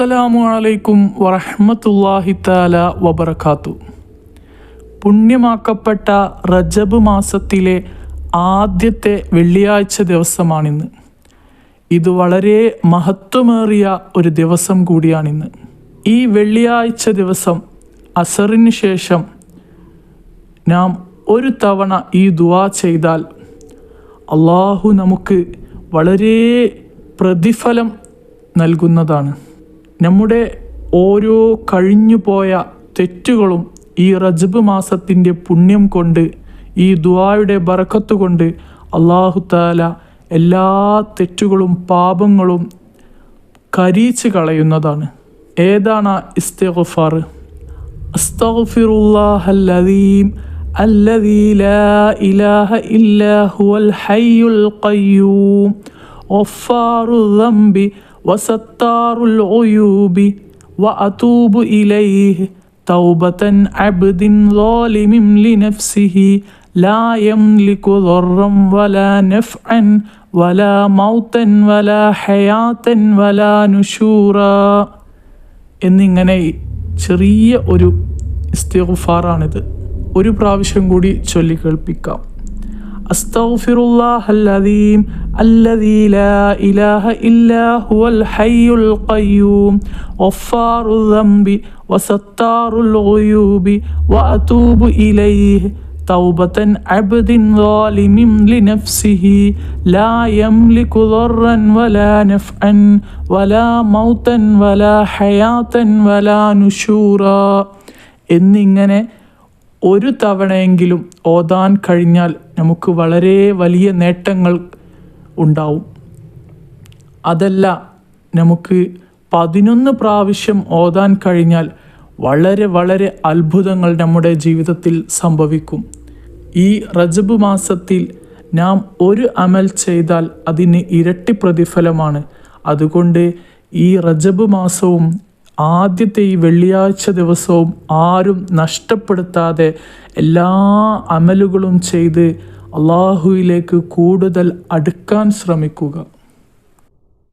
അസ്സലാമു അലൈക്കും വറഹ്മത്തുള്ളാഹി തആല വബറകാത്തു. പുണ്യമാക്കപ്പെട്ട റജബ് മാസത്തിലെ ആദ്യത്തെ വെള്ളിയാഴ്ച ദിവസമാണിന്ന്. ഇത് വളരെ മഹത്വമേറിയ ഒരു ദിവസം കൂടിയാണിന്ന്. ഈ വെള്ളിയാഴ്ച ദിവസം അസറിന് ശേഷം നാം ഒരു തവണ ഈ ദുആ ചെയ്താൽ അള്ളാഹു നമുക്ക് വളരെ പ്രതിഫലം നൽകുന്നതാണ്. നമ്മുടെ ഓരോ കഴിഞ്ഞുപോയ തെറ്റുകളും ഈ റജബ് മാസത്തിൻ്റെ പുണ്യം കൊണ്ട് ഈ ദുആയുടെ ബറക്കത്ത് കൊണ്ട് അള്ളാഹു താല എല്ലാ തെറ്റുകളും പാപങ്ങളും കരീച്ച് കളയുന്നതാണ് ഏതാണ് ഇസ്തിഗ്ഫാർ അസ്തഗ്ഫിറുല്ലാഹ അല്ലദീം الذي لا إله إلا هو الحي القيوم غفار الذنب وستار العيوب وأتوب إليه توبة عبد ظالم لنفسه لا يملك ضرا ولا نفعا ولا موتا ولا حياة ولا نشورا എന്നിങ്ങനെ ചെറിയ ഒരു ഇസ്തിഗ്ഫാറാണിത് ഒരു പ്രാവശ്യം കൂടി ചൊല്ലിക്കേൾപ്പിക്കാം أستغفر الله العظيم الذي لا إله إلا هو الحي القيوم غفار الذنب وستار الغيوب وأتوب إليه توبة عبد ظالم لنفسه لا يملك ضرا ولا نفعا ولا موتا ولا حياة ولا نشورا എന്നിങ്ങനെ ഒരു തവണയെങ്കിലും ഓതാൻ കഴിഞ്ഞാൽ നമുക്ക് വളരെ വലിയ നേട്ടങ്ങൾ ഉണ്ടാവും. അതല്ല നമുക്ക് പതിനൊന്ന് പ്രാവശ്യം ഓതാൻ കഴിഞ്ഞാൽ വളരെ വളരെ അത്ഭുതങ്ങൾ നമ്മുടെ ജീവിതത്തിൽ സംഭവിക്കും. ഈ റജബ് മാസത്തിൽ നാം ഒരു അമൽ ചെയ്താൽ അതിന് ഇരട്ടി പ്രതിഫലമാണ്. അതുകൊണ്ട് ഈ റജബ് മാസവും ആദ്യത്തെ ഈ വെള്ളിയാഴ്ച ദിവസവും ആരും നഷ്ടപ്പെടുത്താതെ എല്ലാ അമലുകളും ചെയ്ത് അള്ളാഹുവിലേക്ക് കൂടുതൽ അടുക്കാൻ ശ്രമിക്കുക.